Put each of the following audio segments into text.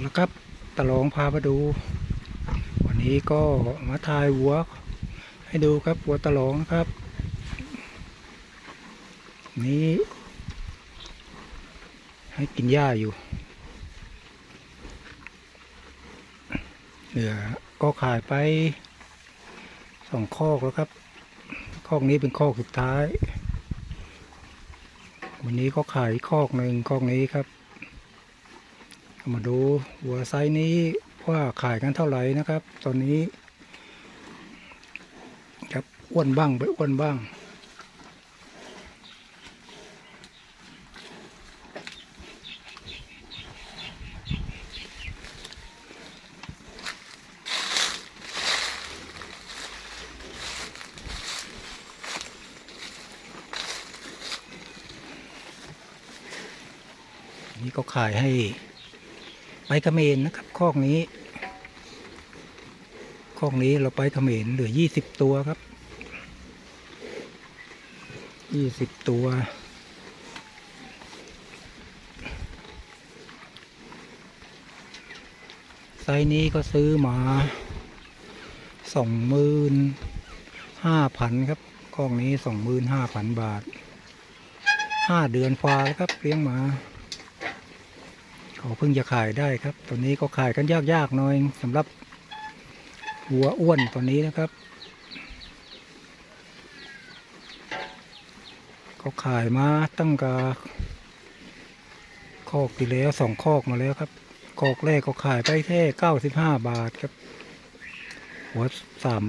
เอาละครับตะลองพามาดู วันนี้ก็มาถ่ายวัว ให้ดูครับวัวตะลองครับ นี้ ให้กินหญ้าอยู่เหลือก็ขายไปสองคอกแล้วครับ คอกนี้เป็นคอกสุดท้าย วันนี้ก็ขายคอกหนึ่งคอกนี้ครับ มาดูวัวไซส์นี้ว่าขายกันเท่าไหร่นะครับ ตอนนี้ครับอ้วนบ้างไปอ้วนบ้าง นี่ก็ขายให้ ไปเขมรนะครับคอกนี้คอกนี้เราไปเขมรเหลือยี่สิบตัวครับยี่สิบตัว ไซนี้ก็ซื้อมาสองหมื่นห้าพันครับคอกนี้สองหมื่นห้าพันบาทห้าเดือนฟ้าแล้วครับเลี้ยงมา เขาเพิ่งจะขายได้ครับ ตัวนี้ก็ขายกันยากๆหน่อยสำหรับวัวอ้วนตัวนี้นะครับเขาขายมาตั้งแต่คอกที่แล้วสองคอกมาแล้วครับคอกแรกก็ขายไปแค่เก้าสิบห้าบาทครับ หัวสาม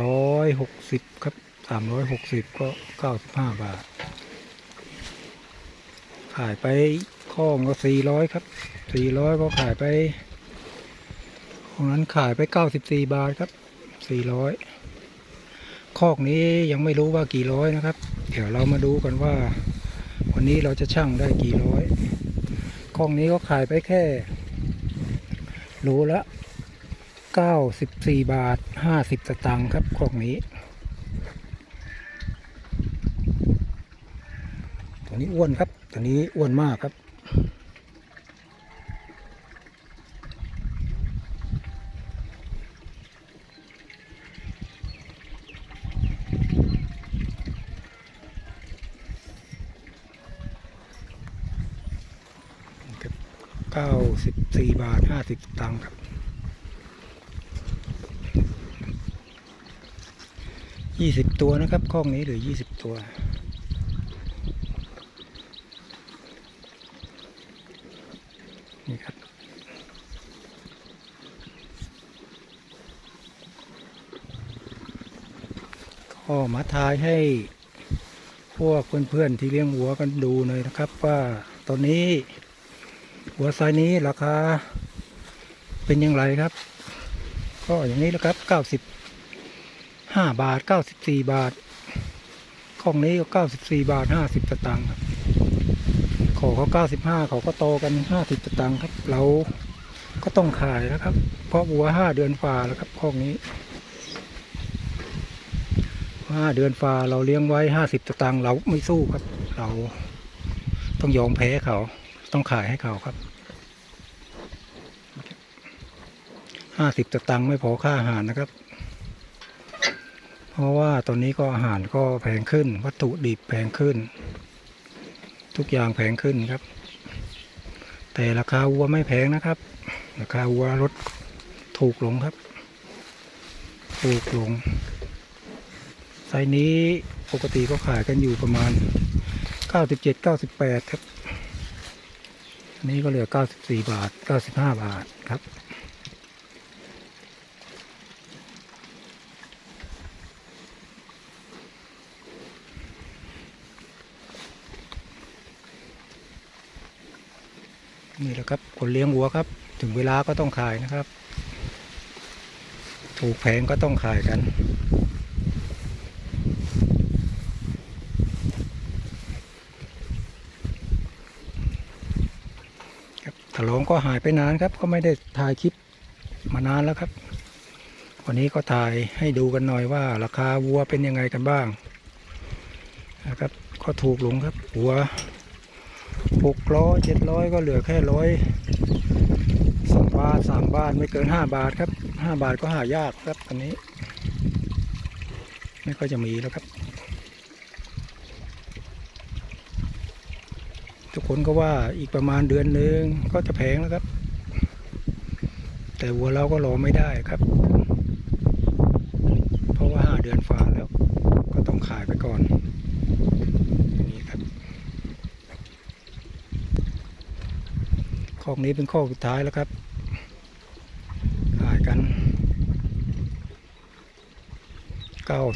ร้อยหกสิบครับสามร้อยหกสิบก็เก้าสิบห้าบาท ขายไป ข้องก็สี่ร้อยครับสี่ร้อยก็ขายไปของนั้นขายไปเก้าสิบสี่บาทครับสี่ร้อยคอกนี้ยังไม่รู้ว่ากี่ร้อยนะครับ เดี๋ยวเรามาดูกันว่า วันนี้เราจะชั่งได้กี่ร้อยคอกนี้ก็ขายไปแค่โลละเก้าสิบสี่บาทห้าสิบสตางค์ครับคอกนี้ตัวนี้อ้วนครับตัวนี้อ้วนมากครับ เก้าสิบสี่บาทห้าสิบตังค์ครับยี่สิบตัวนะครับ ข้องนี้หลือยี่สิบตัว นี่ครับ ก็มาทายให้พวกเพื่อนๆที่เลี้ยงวัวกันดูหน่อยนะครับ ว่าตอนนี้หัวไซนี้ราคาเป็นอย่างไรครับ ก็อย่างนี้แหละครับเก้าสิบาบาทเก้าสิบสี่บาทของนี้ก็เก้าสิบาทห้าสิบสตางค์ครับขอเขาเก้าสิบห้าเขาก็โตกันห้าสิบสตางค์ครับ เราก็ต้องขายแล้วครับ เพราะวัวห้าเดือนฝ่าแล้วครับข้องนี้ ห้าเดือนฝ่าเราเลี้ยงไว้ห้าสิบตางค์เราไม่สู้ครับ เราต้องยอมแพ้เขา ต้องขายให้เขาครับห้าสิบตางค์ไม่พอค่าอาหารนะครับ เพราะว่าตอนนี้ก็อาหารก็แพงขึ้น วัตถุดิบแพงขึ้น ทุกอย่างแพงขึ้นครับ แต่ราคาวัวไม่แพงนะครับ ราคาวัวลดถูกลงครับ ถูกลง ส์นี้ปกติก็ขายกันอยู่ประมาณ 97 98 ครับ อันนี้ก็เหลือ 94 บาท 95 บาทครับ นี่แหละครับคนเลี้ยงวัวครับ ถึงเวลาก็ต้องขายนะครับ ถูกแพงก็ต้องขายกัน ครับ ถลองก็หายไปนานครับ ก็ไม่ได้ถ่ายคลิปมานานแล้วครับ วันนี้ก็ถ่ายให้ดูกันหน่อยว่า ราคาวัวเป็นยังไงกันบ้างนะครับ ก็ถูกลงครับวัวหกร้อยเจ็ดร้อยก็เหลือแค่ร้อยฟ้าทสั่งบ้านไม่เกินห้าบาทครับห้าบาทก็หายากครับตอนนี้ ไม่ค่อยจะมีแล้วครับ ทุกคนก็ว่าอีกประมาณเดือนหนึ่งก็จะแพงแล้วครับ แต่วัวเราก็รอไม่ได้ครับ เพราะว่าห้าเดือนฝ่าแล้ว ก็ต้องขายไปก่อนนี้ครับคอกนี้เป็นข้อสุดท้ายแล้วครับ ขายกัน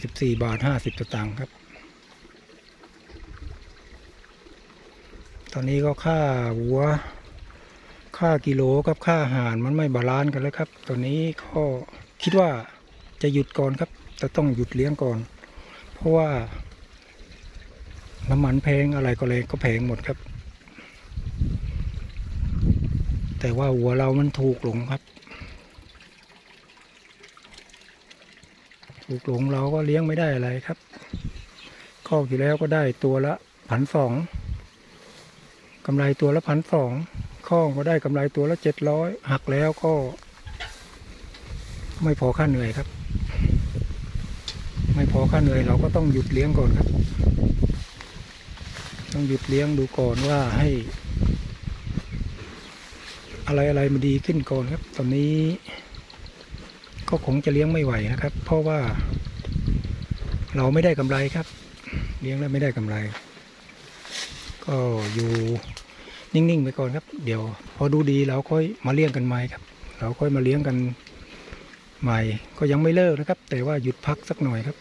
94บาท50สตางค์ครับ ตอนนี้ก็ค่าวัว ค่ากิโลกับค่าอาหารมันไม่บาลานซ์กันแล้วครับ ตอนนี้ก็คิดว่าจะหยุดก่อนครับจะต้องหยุดเลี้ยงก่อน เพราะว่า น้ำมันแพงอะไรก็เลยก็แพงหมดครับ แต่ว่าวัวเรามันถูกหลงครับ ถูกหลงเราก็เลี้ยงไม่ได้อะไรครับข้อที่แล้วก็ได้ตัวละพันสอง กำไรตัวละพันสองข้องก็ได้กำไรตัวละเจ็ดร้อยหักแล้วก็ ไม่พอค่าเหนื่อยครับ ไม่พอค่าเหนื่อยเราก็ต้องหยุดเลี้ยงก่อนครับ ต้องหยุดเลี้ยงดูก่อนว่าให้ อะไรอะไรมันดีขึ้นก่อนครับ ตอนนี้ ก็คงจะเลี้ยงไม่ไหวนะครับ เพราะว่า เราไม่ได้กำไรครับ เลี้ยงแล้วไม่ได้กำไร ก็อยู่นิ่งๆไปก่อนครับ เดี๋ยวพอดูดีเราค่อยมาเลี้ยงกันใหม่ครับ เราค่อยมาเลี้ยงกันใหม่ ก็ยังไม่เลิกนะครับ แต่ว่าหยุดพักสักหน่อยครับ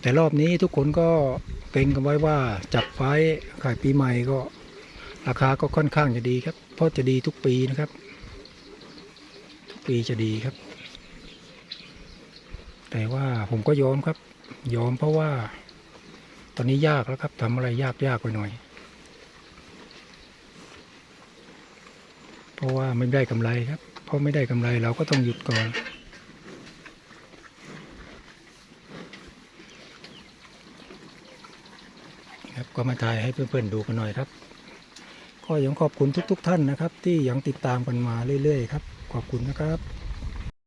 แต่รอบนี้ทุกคนก็เกรงกันไว้ว่าจับไว้ขายปีใหม่ก็ราคาก็ค่อนข้างจะดีครับ เพราะจะดีทุกปีนะครับ ทุกปีจะดีครับ แต่ว่าผมก็ยอมครับ ยอมเพราะว่า ตอนนี้ยากแล้วครับทำอะไรยากยากไปหน่อย เพราะว่าไม่ได้กำไรครับ เพราะไม่ได้กำไรเราก็ต้องหยุดก่อนครับก็มาถ่ายให้เพื่อนๆดูกันหน่อยครับก็ยังขอบคุณทุกๆท่านนะครับ ที่ยังติดตามกันมาเรื่อยๆครับ ขอบคุณนะครับ